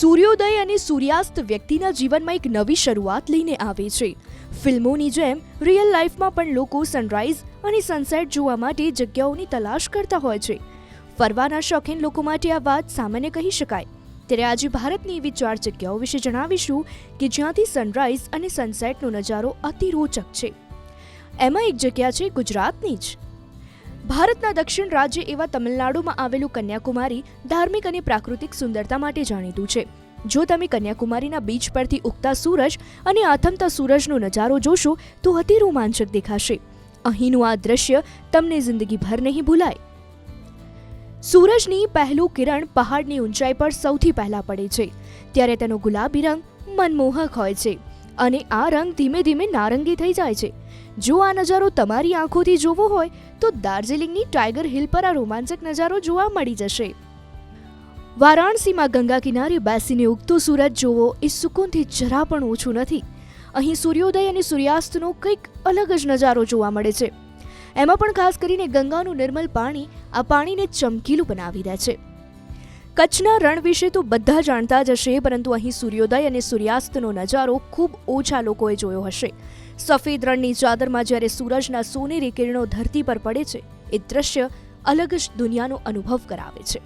સૂર્યોદય અને સૂર્યાસ્ત વ્યક્તિના જીવનમાં એક નવી શરૂઆત લઈને આવે છે. ફિલ્મોની જેમ રિયલ લાઈફમાં પણ લોકો સનરાઈઝ અને સનસેટ જોવા માટે જગ્યાઓની તલાશ કરતા હોય છે. ફરવાના શોખીન લોકો માટે આ વાત સામાન્ય કહી શકાય. ત્યારે આજે ભારતની એવી ચાર જગ્યાઓ વિશે જણાવીશું કે જ્યાંથી સનરાઈઝ અને સનસેટનો નજારો અતિ રોચક છે. એમાં એક જગ્યા છે ગુજરાતની જ. ભારતના દક્ષિણ રાજ્ય એવા તમિલનાડુમાં આવેલું કન્યાકુમારી ધાર્મિક અને પ્રાકૃતિક સુંદરતા માટે જાણીતું છે. જો તમે કન્યાકુમારીના બીચ પરથી ઉગતા સૂરજ અને આથમતા સૂરજનો નજારો જોશો, તો અતિ રોમાંચક દેખાશે. અહીંનું આ દ્રશ્ય તમને જિંદગીભર નહીં ભૂલાય. સૂરજની પહેલું કિરણ પહાડની ઊંચાઈ પર સૌથી પહેલા પડે છે. ત્યારે તેનો ગુલાબી રંગ મનમોહક હોય છે. અને આ રંગ ધીમે ધીમે નારંગી થઈ જાય છે. જો આ નજારો તમારી આંખોથી જોવો હોય, તો દાર્જિલિંગની ટાઈગર હિલ પર આ રોમાંચક નજારો જોવા મળી જશે. વારાણસીમાં ગંગા કિનારે બેસીને ઉગતો સૂરજ જોવો એ સુકૂનથી જરા પણ ઓછું નથી. અહીં સૂર્યોદય અને સૂર્યાસ્તનો કંઈક અલગ જ નજારો જોવા મળે છે. એમાં પણ ખાસ કરીને ગંગાનું નિર્મલ પાણી આ પાણીને ચમકીલું બનાવી દે છે. કચ્છના રણ વિશે તો બધા જાણતા જ હશે, પરંતુ અહીં સૂર્યોદય અને સૂર્યાસ્તનો નજારો ખૂબ ઓછા લોકોએ જોયો હશે. સફેદ રણની ચાદરમાં જ્યારે સૂરજના સોનેરી કિરણો ધરતી પર પડે છે, એ દ્રશ્ય અલગ જ દુનિયાનો અનુભવ કરાવે છે.